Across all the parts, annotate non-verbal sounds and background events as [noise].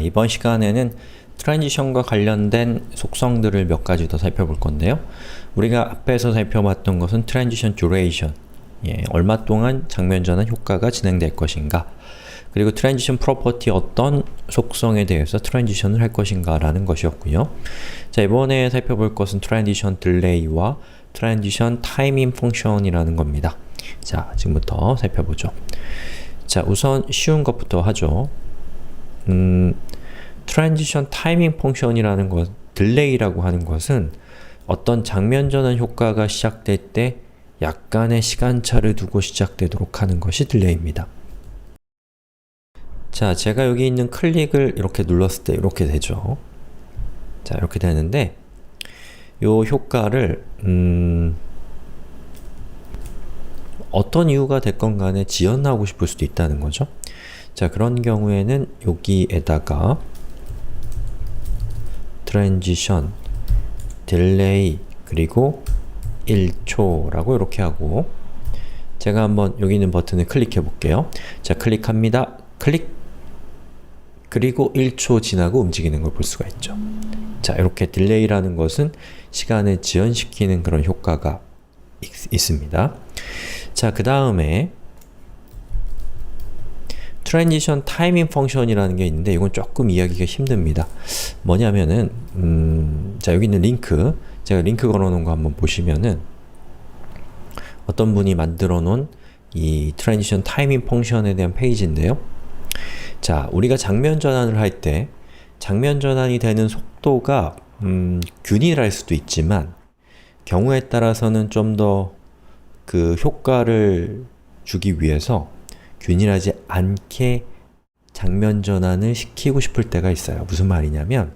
이번 시간에는 트랜지션과 관련된 속성들을 몇 가지 더 살펴볼 건데요. 우리가 앞에서 살펴봤던 것은 트랜지션 듀레이션 예, 얼마 동안 장면 전환 효과가 진행될 것인가 그리고 트랜지션 프로퍼티 어떤 속성에 대해서 트랜지션을 할 것인가 라는 것이었고요. 자 이번에 살펴볼 것은 트랜지션 딜레이와 트랜지션 타이밍 펑션이라는 겁니다. 자 지금부터 살펴보죠. 자 우선 쉬운 것부터 하죠. 음, 트랜지션 타이밍 펑션이라는 것, 딜레이라고 하는 것은 어떤 장면 전환 효과가 시작될 때 약간의 시간차를 두고 시작되도록 하는 것이 딜레이입니다. 자, 제가 여기 있는 클릭을 이렇게 눌렀을 때 이렇게 되죠. 자, 이렇게 되는데 요 효과를 음, 어떤 이유가 됐건 간에 지연하고 싶을 수도 있다는 거죠. 자, 그런 경우에는 여기에다가 트랜지션, 딜레이, 그리고 1초라고 이렇게 하고 제가 한번 여기 있는 버튼을 클릭해 볼게요. 자, 클릭합니다. 클릭! 그리고 1초 지나고 움직이는 걸 볼 수가 있죠. 자, 이렇게 딜레이라는 것은 시간을 지연시키는 그런 효과가 있, 있습니다. 자, 그 다음에 트랜지션 타이밍 펑션이라는 게 있는데 이건 조금 이야기가 힘듭니다. 뭐냐면은 음, 자 여기 있는 링크 제가 링크 걸어놓은 거 한번 보시면은 어떤 분이 만들어 놓은 이 트랜지션 타이밍 펑션에 대한 페이지인데요. 자 우리가 장면 전환을 할 때 장면 전환이 되는 속도가 음, 균일할 수도 있지만 경우에 따라서는 좀 더 그 효과를 주기 위해서 균일하지 않게 장면 전환을 시키고 싶을 때가 있어요. 무슨 말이냐면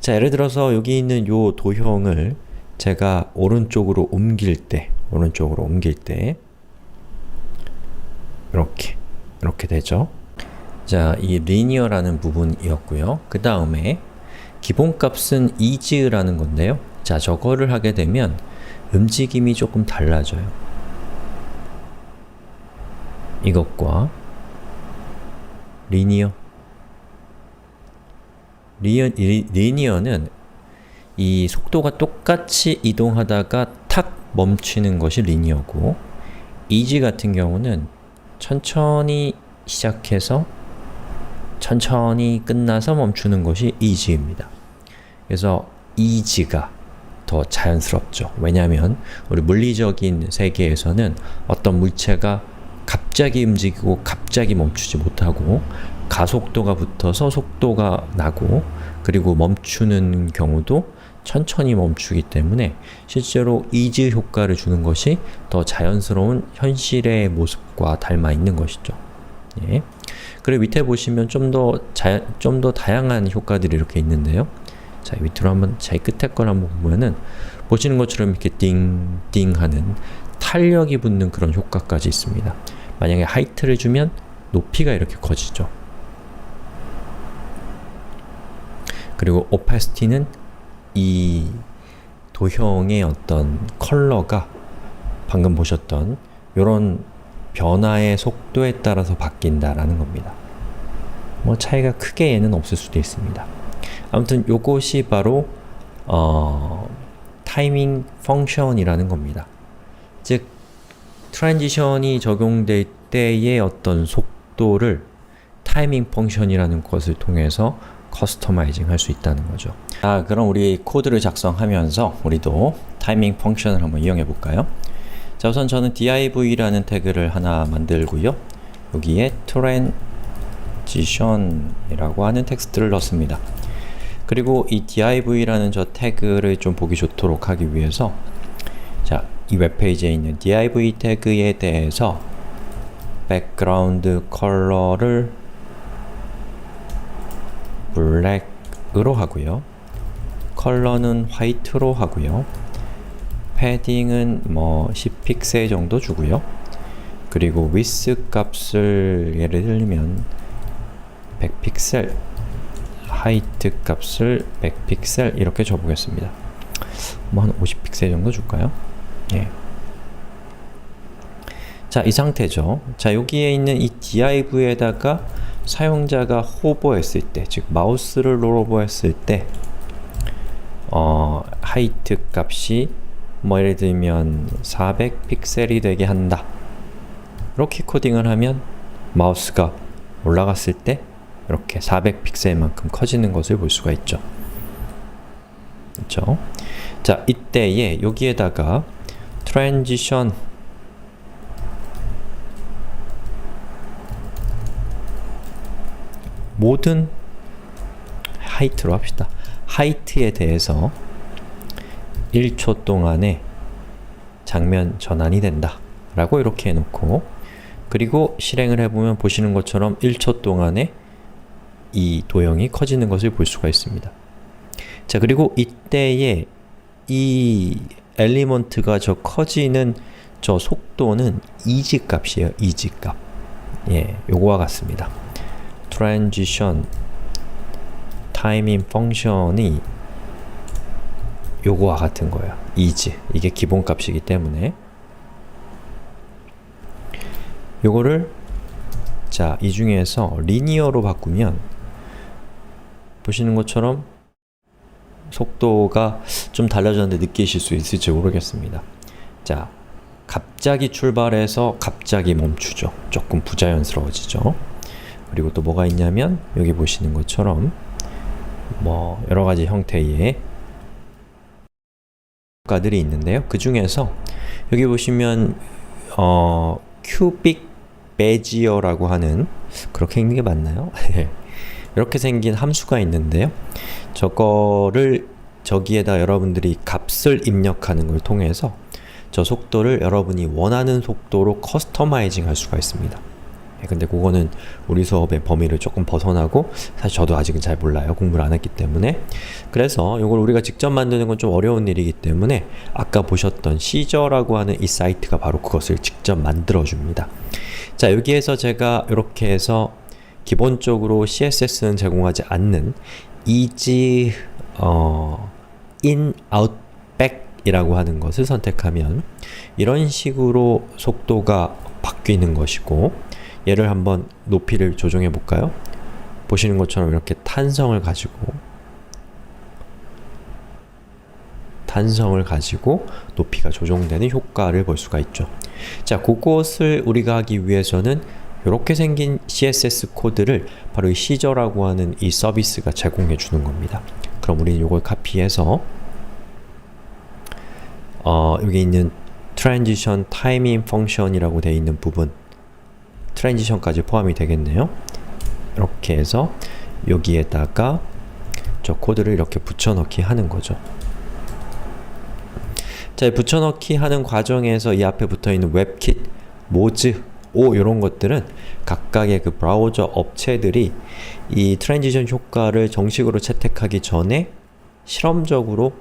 자 예를 들어서 여기 있는 요 도형을 제가 오른쪽으로 옮길 때 오른쪽으로 옮길 때 이렇게 이렇게 되죠. 자, 이 리니어라는 부분이었고요. 그 다음에 기본값은 is라는 건데요. 자, 저거를 하게 되면 움직임이 조금 달라져요. 이것과 리니어 리어, 리, 리니어는 이 속도가 똑같이 이동하다가 탁 멈추는 것이 리니어고 이지 같은 경우는 천천히 시작해서 천천히 끝나서 멈추는 것이 이지입니다. 그래서 이지가 더 자연스럽죠. 왜냐하면 우리 물리적인 세계에서는 어떤 물체가 갑자기 움직이고 갑자기 멈추지 못하고 가속도가 붙어서 속도가 나고 그리고 멈추는 경우도 천천히 멈추기 때문에 실제로 이즈 효과를 주는 것이 더 자연스러운 현실의 모습과 닮아 있는 것이죠. 예. 그리고 밑에 보시면 좀 더 좀 더 다양한 효과들이 이렇게 있는데요. 자, 밑으로 한번 제일 끝에 걸 한번 보면은 보시는 것처럼 이렇게 띵띵 하는 탄력이 붙는 그런 효과까지 있습니다. 만약에 하이트를 주면 높이가 이렇게 커지죠. 그리고 오파시티는 이 도형의 어떤 컬러가 방금 보셨던 이런 변화의 속도에 따라서 바뀐다라는 겁니다. 뭐 차이가 크게 얘는 없을 수도 있습니다. 아무튼 요것이 바로 어, 타이밍 펑션이라는 겁니다. 즉 트랜지션이 적용될 때의 어떤 속도를 타이밍 펑션이라는 것을 통해서 커스터마이징 할 수 있다는 거죠. 자, 그럼 우리 코드를 작성하면서 우리도 타이밍 펑션을 한번 이용해 볼까요? 자, 우선 저는 div라는 태그를 하나 만들고요. 여기에 transition이라고 하는 텍스트를 넣습니다. 그리고 이 div라는 저 태그를 좀 보기 좋도록 하기 위해서 자, 이 웹페이지에 있는 div 태그에 대해서 백그라운드 컬러를 블랙으로 하고요. 컬러는 화이트로 하고요. 패딩은 뭐 10픽셀 정도 주고요. 그리고 위스 값을 예를 들면 100픽셀 하이트 값을 100픽셀 이렇게 줘보겠습니다. 뭐 한 50픽셀 정도 줄까요? 예. 자, 이 상태죠. 자, 여기에 있는 이 div에다가 사용자가 호버했을 때, 즉 마우스를 롤오버했을 때 어, 하이트 값이 뭐 예를 들면 400 픽셀이 되게 한다. 이렇게 코딩을 하면 마우스가 올라갔을 때 이렇게 400 픽셀만큼 커지는 것을 볼 수가 있죠. 그렇죠? 자, 이때에 여기에다가 트랜지션 모든 하이트로 합시다. 하이트에 대해서 1초 동안에 장면 전환이 된다 라고 이렇게 해놓고 그리고 실행을 해보면 보시는 것처럼 1초 동안에 이 도형이 커지는 것을 볼 수가 있습니다. 자 그리고 이때에 이 엘리먼트가 저 커지는 저 속도는 이지 값이에요. 이지 값. 예, 요거와 같습니다. transition 타이밍 펑션이 요거와 같은 거예요. is 이게 기본 값이기 때문에 요거를 자, 이 중에서 리니어로 바꾸면 보시는 것처럼 속도가 좀 달라졌는데 느끼실 수 있을지 모르겠습니다. 자, 갑자기 출발해서 갑자기 멈추죠. 조금 부자연스러워지죠. 그리고 또 뭐가 있냐면 여기 보시는 것처럼 뭐 여러 가지 형태의 효과들이 있는데요. 그 중에서 여기 보시면 어 큐빅 베지어라고 하는 그렇게 읽는 게 맞나요? [laughs] 이렇게 생긴 함수가 있는데요. 저거를 저기에다 여러분들이 값을 입력하는 걸 통해서 저 속도를 여러분이 원하는 속도로 커스터마이징 할 수가 있습니다. 예, 근데 그거는 우리 수업의 범위를 조금 벗어나고 사실 저도 아직은 잘 몰라요. 공부를 안 했기 때문에. 그래서 이걸 우리가 직접 만드는 건 좀 어려운 일이기 때문에 아까 보셨던 시저라고 하는 이 사이트가 바로 그것을 직접 만들어 줍니다. 자, 여기에서 제가 이렇게 해서 기본적으로 CSS는 제공하지 않는 easy 어, in, out, back 이라고 하는 것을 선택하면 이런 식으로 속도가 바뀌는 것이고 얘를 한번 높이를 조정해 볼까요? 보시는 것처럼 이렇게 탄성을 가지고 탄성을 가지고 높이가 조정되는 효과를 볼 수가 있죠. 자, 그것을 우리가 하기 위해서는 이렇게 생긴 CSS 코드를 바로 이 시저라고 하는 이 서비스가 제공해 주는 겁니다. 그럼 우리는 이걸 카피해서 어, 여기 있는 transition timing function이라고 되어 있는 부분 트랜지션까지 포함이 되겠네요. 이렇게 해서 여기에다가 저 코드를 이렇게 붙여넣기 하는 거죠. 자, 붙여넣기 하는 과정에서 이 앞에 붙어 있는 웹킷, 모즈, 오 이런 것들은 각각의 그 브라우저 업체들이 이 트랜지션 효과를 정식으로 채택하기 전에 실험적으로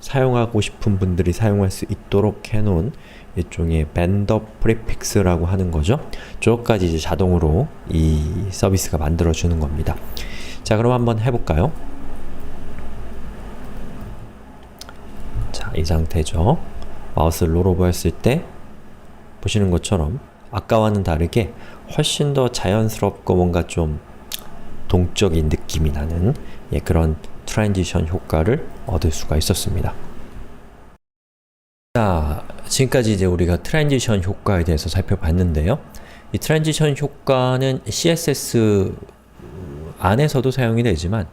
사용하고 싶은 분들이 사용할 수 있도록 해놓은 일종의 밴더 프리픽스라고 하는 거죠. 저까지 이제 자동으로 이 서비스가 만들어주는 겁니다. 자, 그럼 한번 해볼까요? 자, 이 상태죠. 마우스를 롤오버 했을 때 보시는 것처럼 아까와는 다르게 훨씬 더 자연스럽고 뭔가 좀 동적인 느낌이 나는 예, 그런 트랜지션 효과를 얻을 수가 있었습니다. 자, 지금까지 이제 우리가 트랜지션 효과에 대해서 살펴봤는데요. 이 트랜지션 효과는 CSS 안에서도 사용이 되지만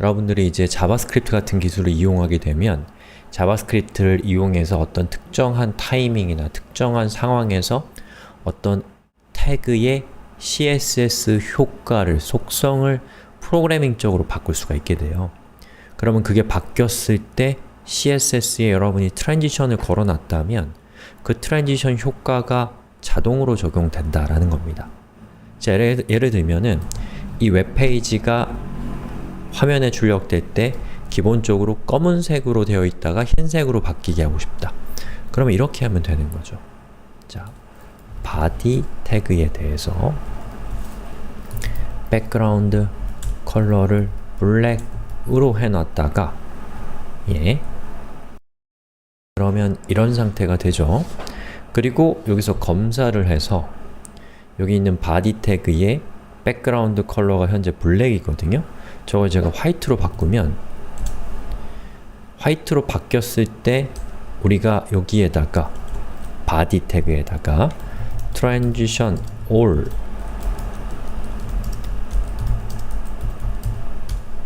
여러분들이 이제 자바스크립트 같은 기술을 이용하게 되면 자바스크립트를 이용해서 어떤 특정한 타이밍이나 특정한 상황에서 어떤 태그의 CSS 효과를, 속성을 프로그래밍적으로 바꿀 수가 있게 돼요. 그러면 그게 바뀌었을 때 CSS에 여러분이 트랜지션을 걸어놨다면 그 트랜지션 효과가 자동으로 적용된다라는 겁니다. 자, 예를, 예를 들면은 이 웹페이지가 화면에 출력될 때 기본적으로 검은색으로 되어 있다가 흰색으로 바뀌게 하고 싶다. 그러면 이렇게 하면 되는 거죠. 자, body 태그에 대해서 백그라운드 컬러를 블랙으로 해놨다가 예 그러면 이런 상태가 되죠. 그리고 여기서 검사를 해서 여기 있는 body 태그에 백그라운드 컬러가 현재 블랙이거든요. 저걸 제가 화이트로 바꾸면 화이트로 바뀌었을 때 우리가 여기에다가 바디 태그에다가 transition all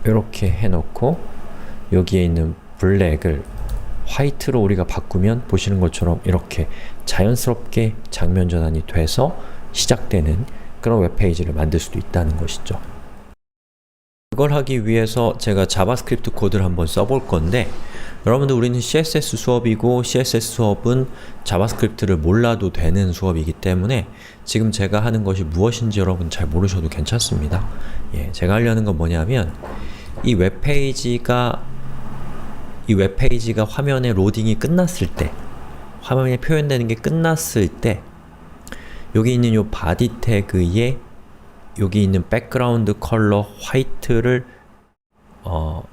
이렇게 해놓고 여기에 있는 블랙을 화이트로 우리가 바꾸면 보시는 것처럼 이렇게 자연스럽게 장면 전환이 돼서 시작되는 그런 웹페이지를 만들 수도 있다는 것이죠. 그걸 하기 위해서 제가 자바스크립트 코드를 한번 써볼 건데 여러분들 우리는 CSS 수업이고 CSS 수업은 자바스크립트를 몰라도 되는 수업이기 때문에 지금 제가 하는 것이 무엇인지 여러분 잘 모르셔도 괜찮습니다. 예, 제가 하려는 건 뭐냐면 이 웹페이지가 이 웹페이지가 화면에 로딩이 끝났을 때 화면에 표현되는 게 끝났을 때 여기 있는 요 바디 태그에 여기 있는 백그라운드 컬러 화이트를 어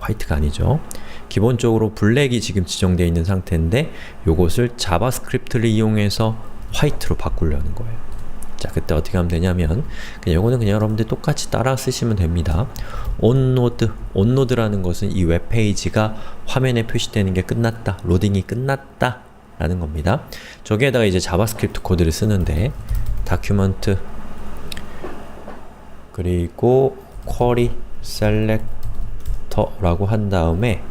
화이트가 아니죠. 기본적으로 블랙이 지금 지정되어 있는 상태인데 요것을 자바스크립트를 이용해서 화이트로 바꾸려는 거예요. 자, 그때 어떻게 하면 되냐면 그냥 요거는 그냥 여러분들 똑같이 따라 쓰시면 됩니다. onNode, onNode라는 것은 이 웹페이지가 화면에 표시되는 게 끝났다, 로딩이 끝났다 라는 겁니다. 저기에다가 이제 자바스크립트 코드를 쓰는데 document 그리고 query selector라고 한 다음에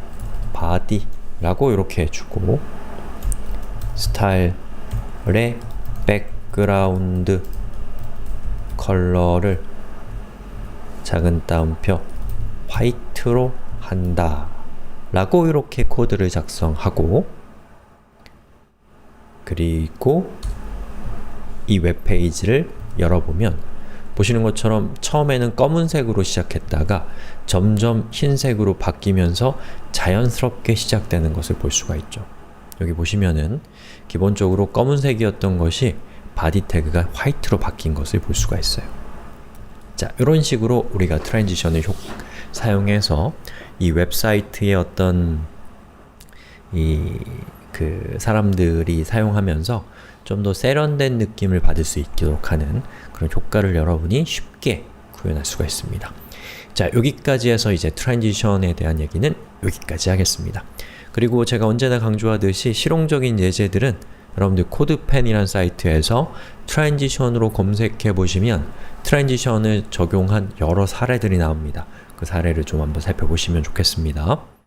body라고 이렇게 해주고 스타일의 백그라운드 컬러를 작은 따옴표 화이트로 한다 라고 이렇게 코드를 작성하고 그리고 이 웹페이지를 열어보면 보시는 것처럼 처음에는 검은색으로 시작했다가 점점 흰색으로 바뀌면서 자연스럽게 시작되는 것을 볼 수가 있죠. 여기 보시면은 기본적으로 검은색이었던 것이 바디 태그가 화이트로 바뀐 것을 볼 수가 있어요. 자, 이런 식으로 우리가 트랜지션을 효, 사용해서 이 웹사이트의 어떤 이 그 사람들이 사용하면서 좀 더 세련된 느낌을 받을 수 있도록 하는 그런 효과를 여러분이 쉽게 구현할 수가 있습니다. 자, 여기까지 해서 이제 트랜지션에 대한 얘기는 여기까지 하겠습니다. 그리고 제가 언제나 강조하듯이 실용적인 예제들은 여러분들 코드펜이란 사이트에서 트랜지션으로 검색해 보시면 트랜지션을 적용한 여러 사례들이 나옵니다. 그 사례를 좀 한번 살펴보시면 좋겠습니다.